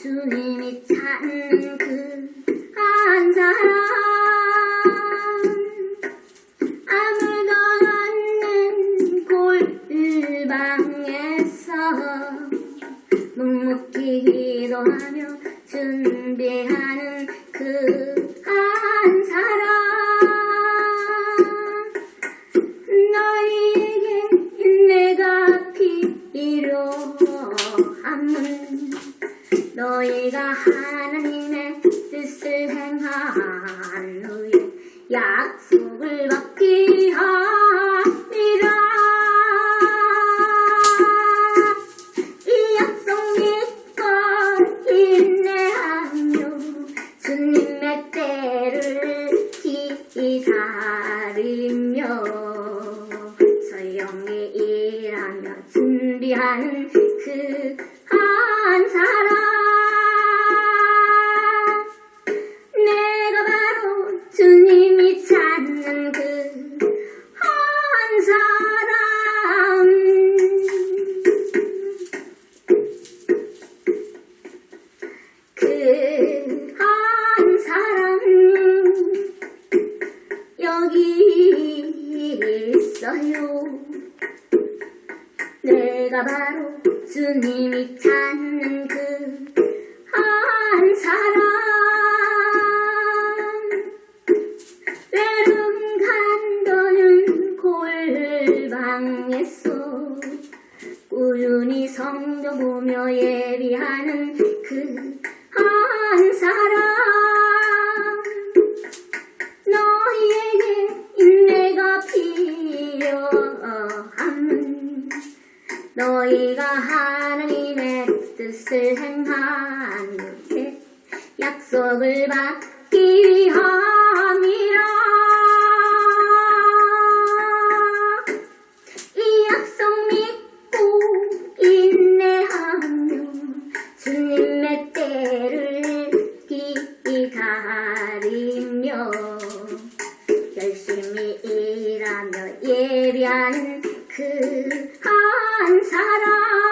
주님이 찾는 그 한 사람 아무도 없는 골방에서 묵묵히 기도하며 준비하는 그 한 사람 너에게 내가 필요한 너희가 하나님의 뜻을 행한 후에 약속을 받기 합니다. 이 약속 믿고 인내하며 주님의 때를 기다리며 소용히 일하며 준비하는 그 여기 있어요. 내가 바로 주님이 찾는 그 한 사람. 외로움 간도는 골방에서 꾸준히 성경 보며 예비하는 그 너희가 하나님의 뜻을 행하는 게 약속을 받기 위함이라. 이 약속 믿고 인내하며 주님의 때를 기다리며 열심히 일하며 예비하는 그한 사람